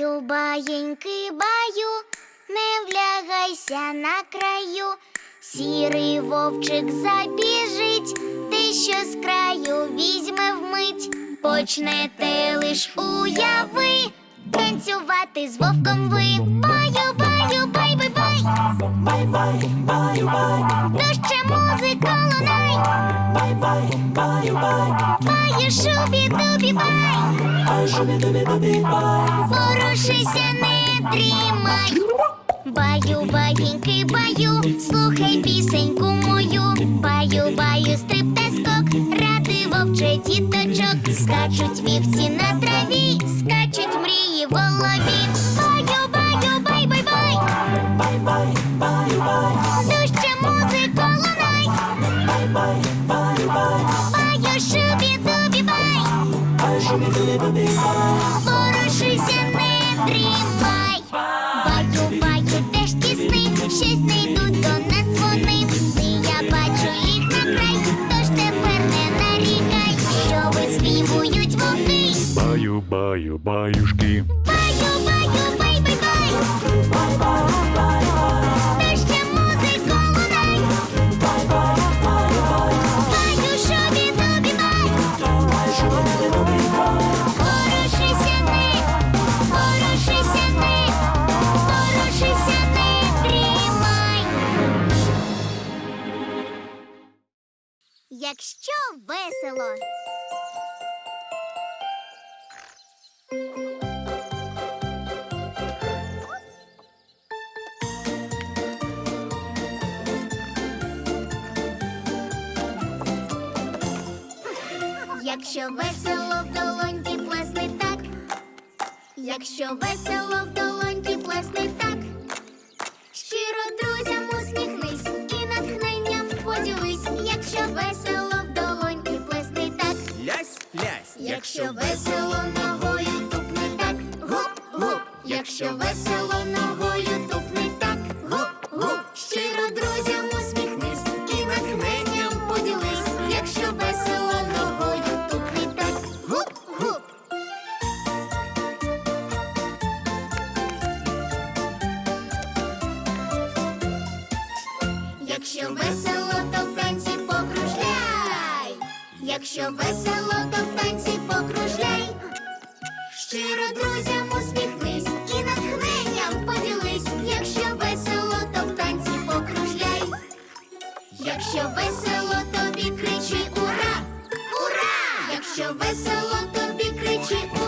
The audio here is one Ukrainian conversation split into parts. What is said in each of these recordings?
Баю, баєньки, баю, не влягайся на краю. Сірий вовчик забіжить, те, що з краю візьме вмить. Почнете лиш уяви, танцювати з вовком ви. Баю, баю, бай, бай, бай. Бай, бай, баю, бай, То ще музика лунай. бай, бай, баю, бай, шубі, дубі, бай. ай, шубі, дубі, дубі, бай. Порушися, не дрімай. Баю, баєньки, баю, слухай пісеньку мою. Баю, баю, стрип та скок, ради вовче діточок. Скачуть вівці на траві, скачуть мрії в Порушися, не дрімай. Баю, баю, теж тісни, щось не йдуть до нас вони. Ти я бачу їх на край, тож тепер не нарікай, що виспівують вони. Баю, баю, баюшки. Якщо весело. Якщо весело в долоньки плесни так, якщо весело в долоньки плесни так, якщо весело ногою тупни так, гуп-гуп, якщо весело ногою тупни Якщо весело, то в танці покружляй. Щиро друзям усміхнись і натхненням поділись. Якщо весело, то в танці покружляй. Якщо весело, тобі кричи ура! Ура! Якщо весело, тобі кричи ура!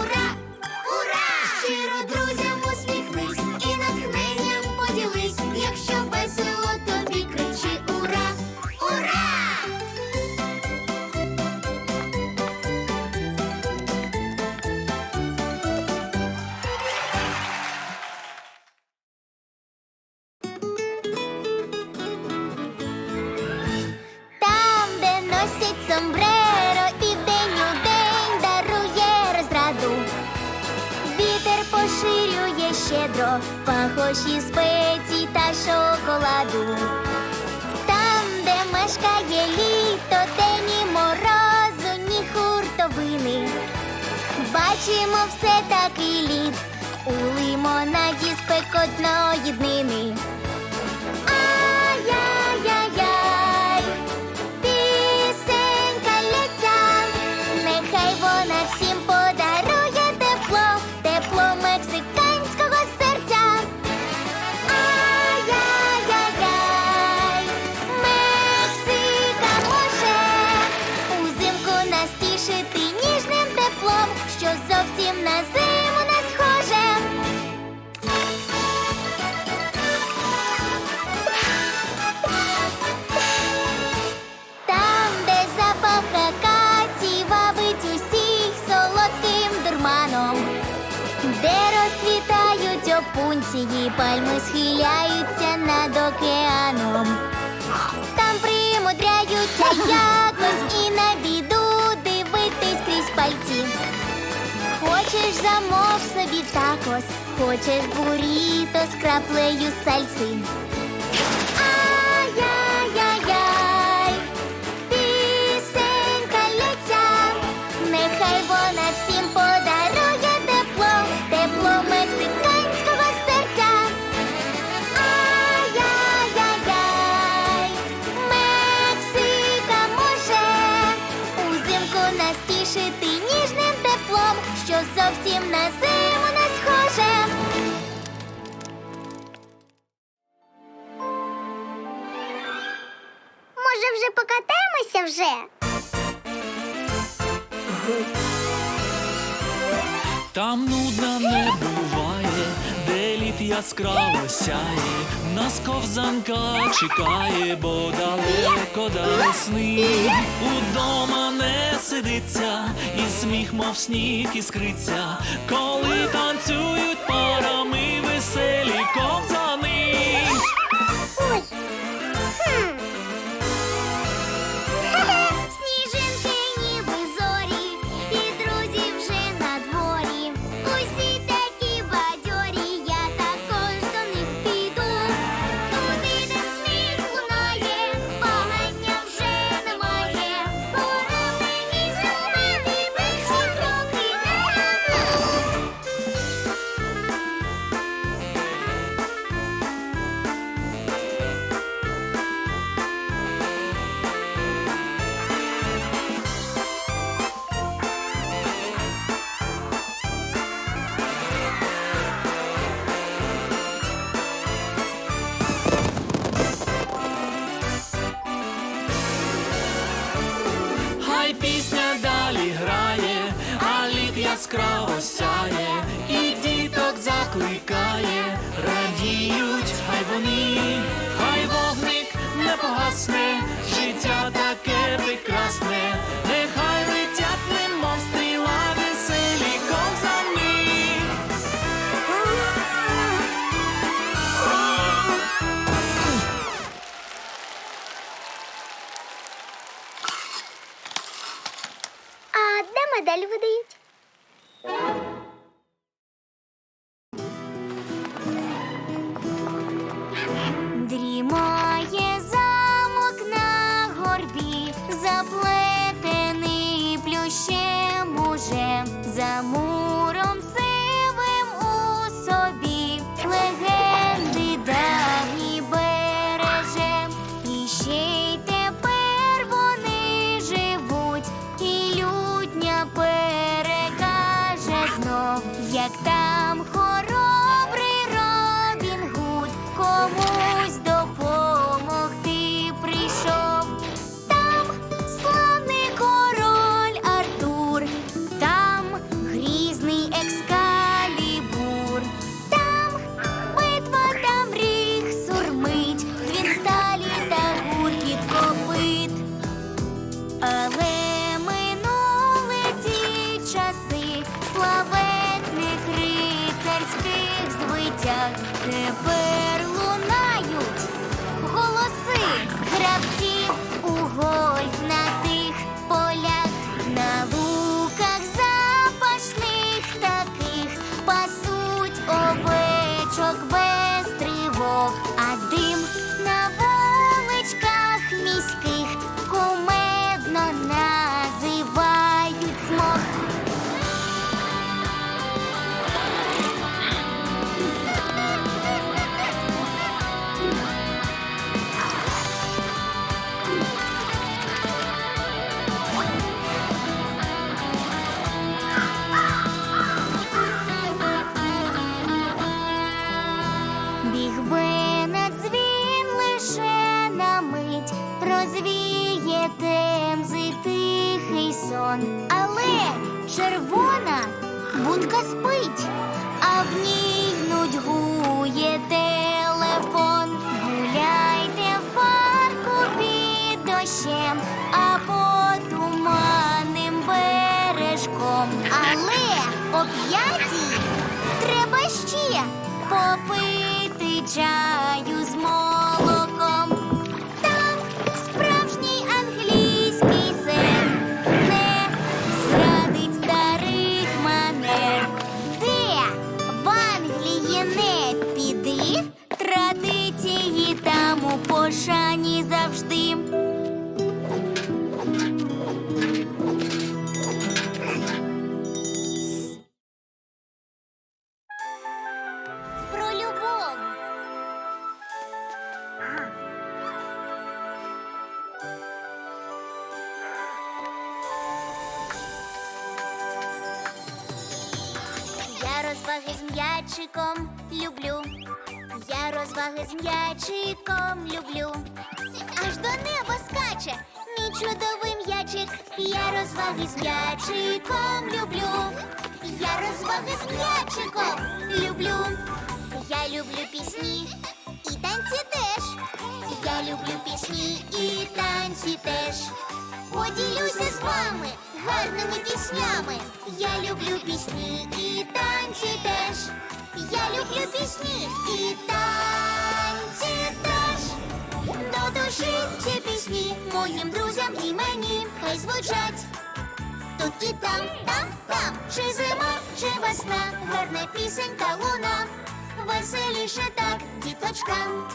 Пахощі спецій та шоколаду. Там, де мешкає літо, де ні морозу, ні хуртовини. Бачимо все такий лід у лимонаді спекотної днини. Пальми схиляються над океаном. Там примудряються якось і на біду дивитись крізь пальці. Хочеш замов собі такос, хочеш буріто з краплею сальси. вже покатаємося вже? Там нудно не буває, де лід яскраво сяє, нас ковзанка чекає, бо далеко до весни. Удома не сидиться, і сміх, мов сніг іскриться, коли танцюють пора. яскраво сяє, і діток закликає, радіють, хай вони, хай вогник не погасне, життя таке прекрасне, нехай летять, немов стріла, веселі ковзани. А де медаль видають? Thank you. м'ячиком люблю, я розваги з м'ячиком люблю, аж до неба скаче мій чудовий м'ячик, я розваги з м'ячиком люблю, я розваги з м'ячиком люблю, я люблю пісні і танці теж, я люблю пісні і танці теж. Поділюся з вами гарними піснями. Я люблю пісні і танці теж. Я люблю пісні і танці теж. До душі ці пісні моїм друзям і мені хай звучать. Тут і там, там, там, чи зима, чи весна, гарна пісенька луна, веселіше так, діточкам.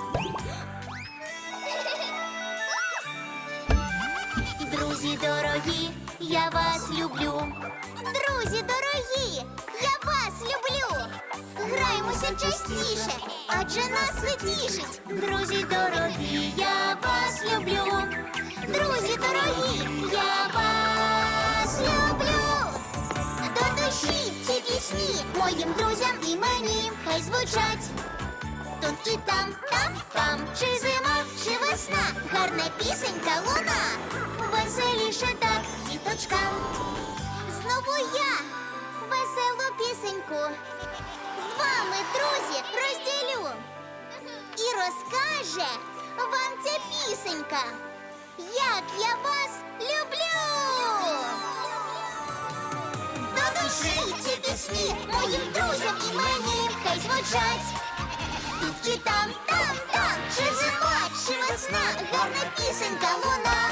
Друзі дорогі, я вас люблю. Друзі дорогі, я вас люблю. Граємося частіше, адже нас це тішить. Друзі дорогі, я вас люблю. Друзі дорогі, я вас люблю. До душі ці пісні моїм друзям і мені хай звучать. Тут і там, там, там, чи зима, чи весна, гарна пісенька луна, веселіше так, діточкам. Знову я веселу пісеньку. З вами, друзі, розділю. І розкаже вам ця пісенька, як я вас люблю. До душі ці пісні моїм друзям і мені хай звучать. І там, там, там, чи зима, чи весна, гарна пісенька луна,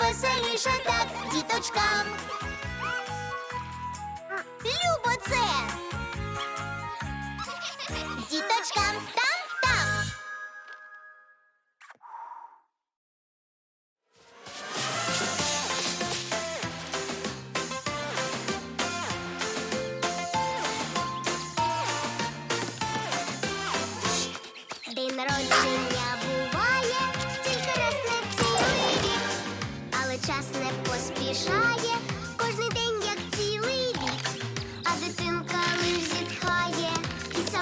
веселіше так, діточкам. Любо це! Діточкам там,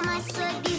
сама собі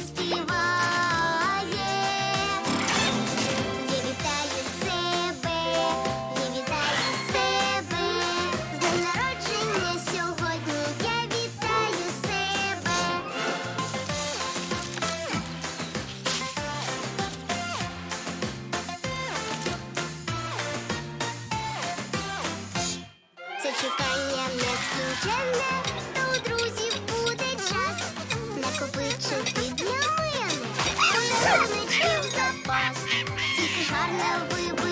Help,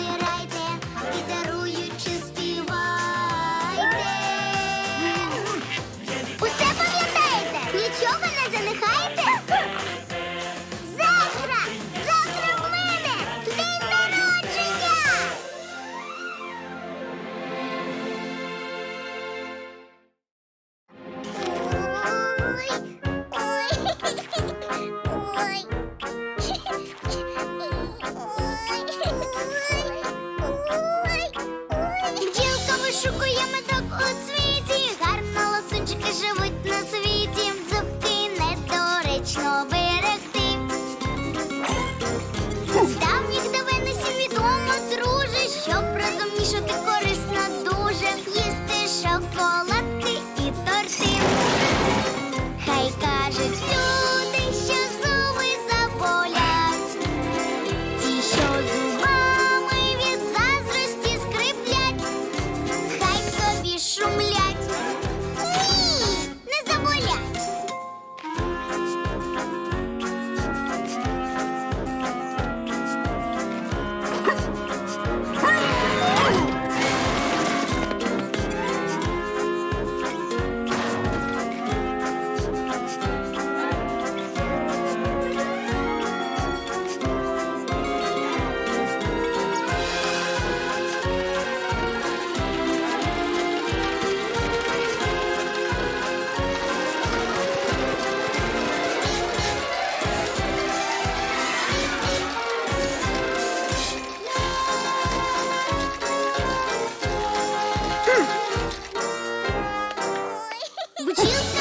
Would you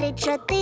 Раз,